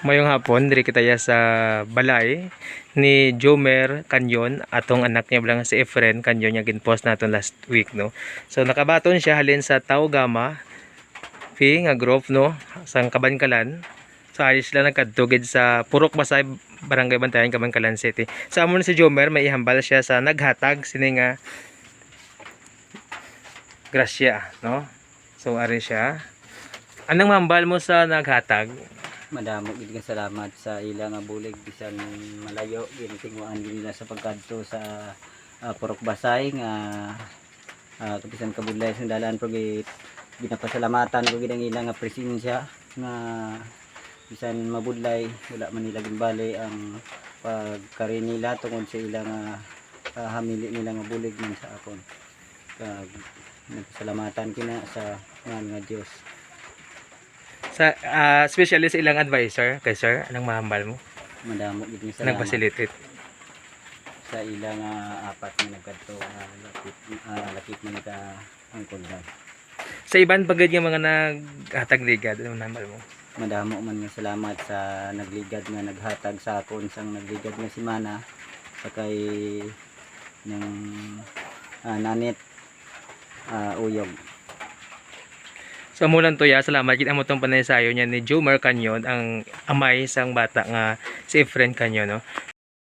Mayong hapon, diri kita ya sa balay ni Jomer Canyon atong anak niya lang si Efren Canyon nga ginpost naton last week no. So nakabaton siya halin sa Tau Gama Pi nga group no sang Kabankalan. So alis sila nagkadtugid sa Purok Basay Barangay Bantayan Kabankalan City. Sa amon si Jomer may ihambal siya sa naghatag sini nga Gracia no. So ari siya. Anong mahambal mo sa naghatag? Madamo gid nga salamat sa ila nga bulig bisan malayo ginitingwaan gid nila sa pagkadto sa ah, Purok Basay nga uh, kapisan kabudlay sa dalan pero ginapasalamatan ko gid ang ila nga presensya nga bisan mabudlay wala man nila gimbali ang pagkari nila tungod sa ila nga ah, hamili nila nga bulig man sa akon. Kag nagpasalamatan kina sa nga nga Dios Sa ah, especially sa ilang advisor kay sir, anong mahambal mo? madamo gid nga salamat Nag-facilitate. sa ilang ah, apat na nagkadto nga lakip uh, lakip man ka ang kundan Sa iban pagad yung mga naghatag ligad, anong mahambal mo? madamo man nga salamat sa nagligad nga naghatag sa akon sang nagligad nga si Mana sa kay ng ah, nanit ah, uyog So mulan to ya, salamat kita mo tong panaysayo niya ni Jomer Canyon, ang amay sang bata nga si Efren Canyon no.